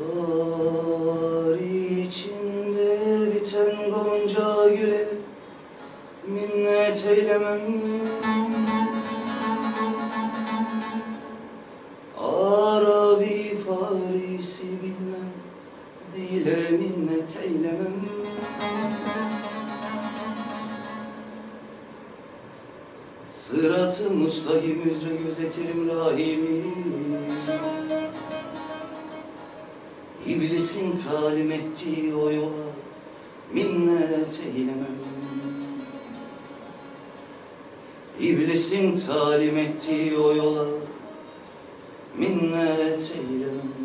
Bahar içinde biten gonca güle minnet eylemem. Arabi Farisi bilmem dile minnet eylemem. Sırat-ı müstakim üzere gözetirim rahimi. İblisin talim ettiği o yola minnet eylemem. İblisin talim ettiği o yola minnet eylemem